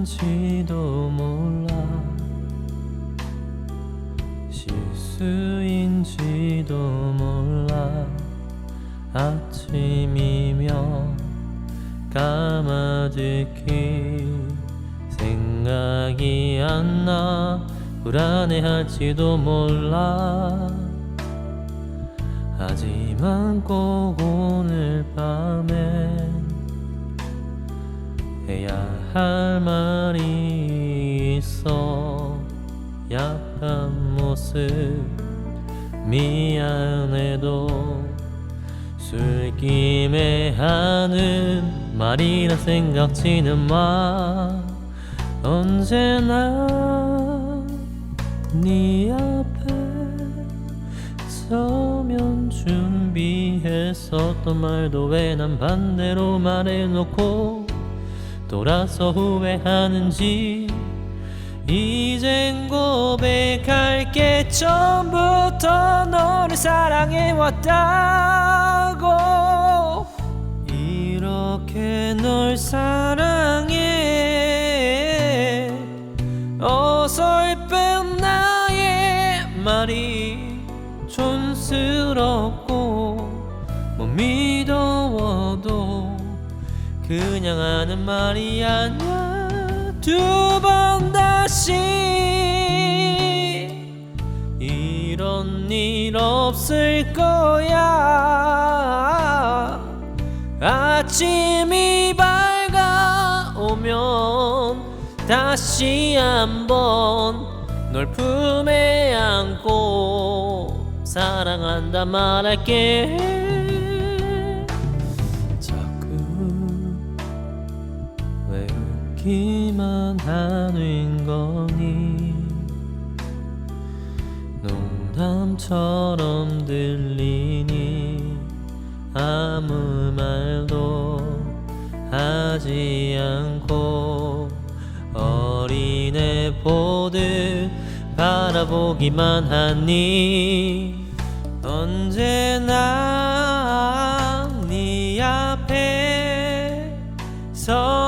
건지도 몰라. 실수인지도 몰라. 아침이며 까마득히 생각이 안 나. 불안해할지도 몰라. 하지만 꼭 오늘 밤에 해야 할 말이 있어. 약한 모습 미안해도 술김에 하는 말이라 생각지는 마. 언제나 네 앞에 서면 준비했었던 말도 왜 난 반대로 말해놓고 돌아서 후회하는지 이젠 고백할게. 처음부터 너를 사랑해왔다고. 이렇게 널 사랑해. 어설픈 나의 말이 촌스럽고 못 믿어워도 그냥 하는 말이 아니야. 두번 다시. 이런 일 없을 거야. 아침이 밝아오면 다시 한번 널 품에 안고 사랑한다 말할게 웃기만 하는 거니? 농담처럼 들리니? 아무 말도 하지 않고 어린애 보듯 바라보기만 하니? 언제나 네 앞에 서면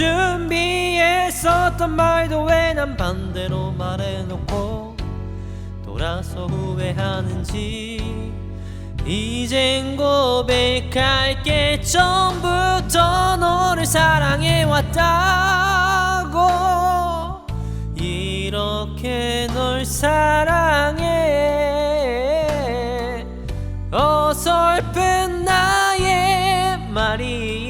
준비했었던 말도 왜 난 반대로 말해놓고 돌아서 후회하는지. 이젠 고백할게. 처음부터 너를 사랑해왔다고. 이렇게 널 사랑해. 어설픈 나의 말이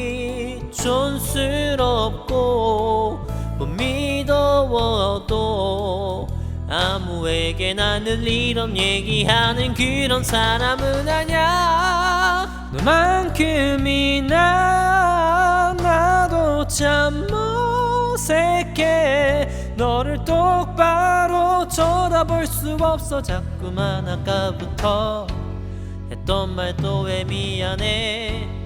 못 믿어워도 아무에게나 늘 이런 얘기하는 그런 사람은 아냐 너만큼이나 나도 참 어색해. 너를 똑바로 쳐다볼 수 없어. 자꾸만 아까부터 했던 말도 왜 미안해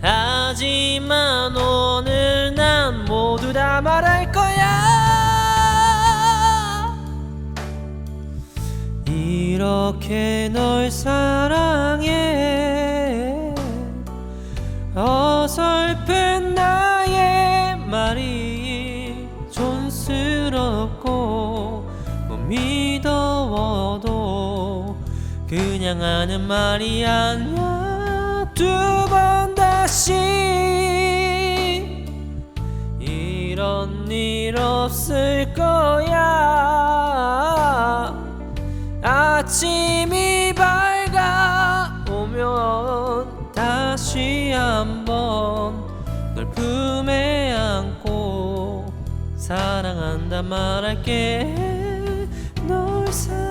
하지만 오늘 난 모두 다 말할 거야. 이렇게 널 사랑해. 어설픈 나의 말이 촌스럽고 못 믿어워도 그냥 하는 말이 아니야. 두번 다시 이런 일 없을 거야. 아침이 밝아오면 다시 한번 널 품에 안고 사랑한다 말할게. 널 사랑